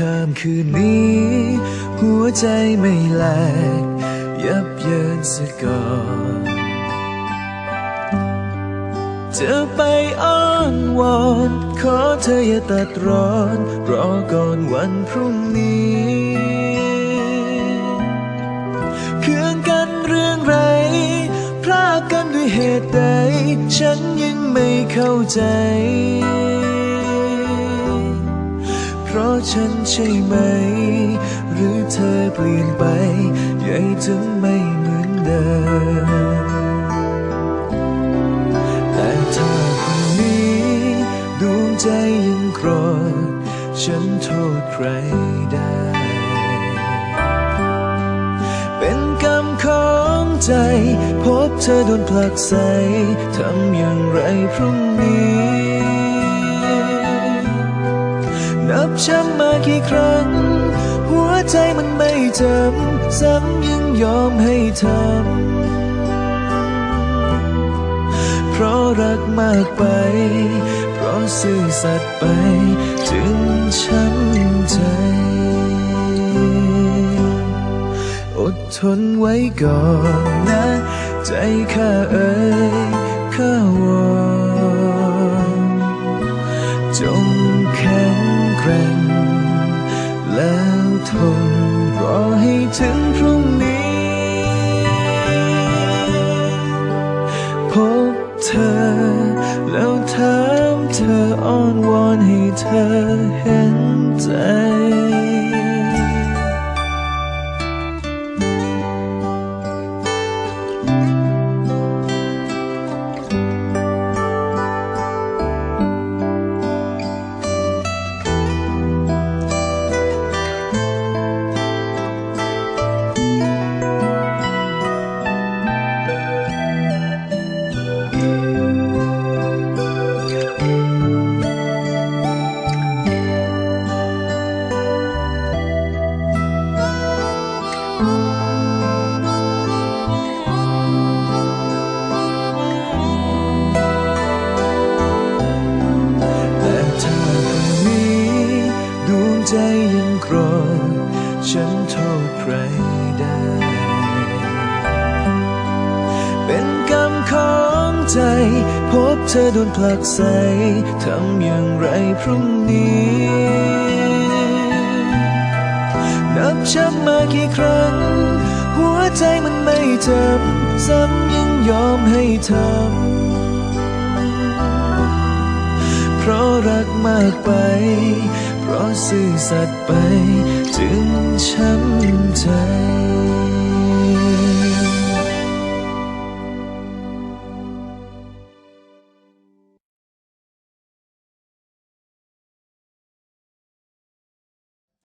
คืนนี้ หัวใจไม่แหลก ยับเยินสะก่อนจะไปอ้อนวอน ขอเธออย่าตัดร้อน รอก่อนวันพรุ่งนี้เคืองกันเรื่องไรพรากกันด้วยเหตุใด ฉันยังไม่เข้าใจะฉันใช่ไหม หรือเธอเปลี่ยนไปใหญ่ถึงไม่เหมือนเดิม แต่ถ้าพรุ่งนี้ดวงใจยังโกรธฉันโทษใครได้ เป็นกรรมของใจ พบเธอโดนผลักใสทำอย่างไรพรุ่งนี้ ช้ำมากี่ครั้ง หัวใจมันไม่จำซ้ำยังยอมให้ทำเพราะรักมากไป เพราะซื่อสัตย์ไป จึงช้ำใจ อดทนไว้ก่อนนะ ใจข้าเอ่ยข้าวอน ร่ง แล้วทนรอให้ถึงพรุ่งนี้ พบเธอ แล้วถามเธออ้อนวอนให้เธอเห็นใจ ฉันโทษใครได้ เป็นกรรมของใจ พบเธอโดนผลักใสทำอย่างไรพรุ่งนี้ นับช้ำมากี่ครั้ง หัวใจมันไม่จำซ้ำยังยอมให้ทำเพราะรักมากไป เพราะซื่อสัตย์ไป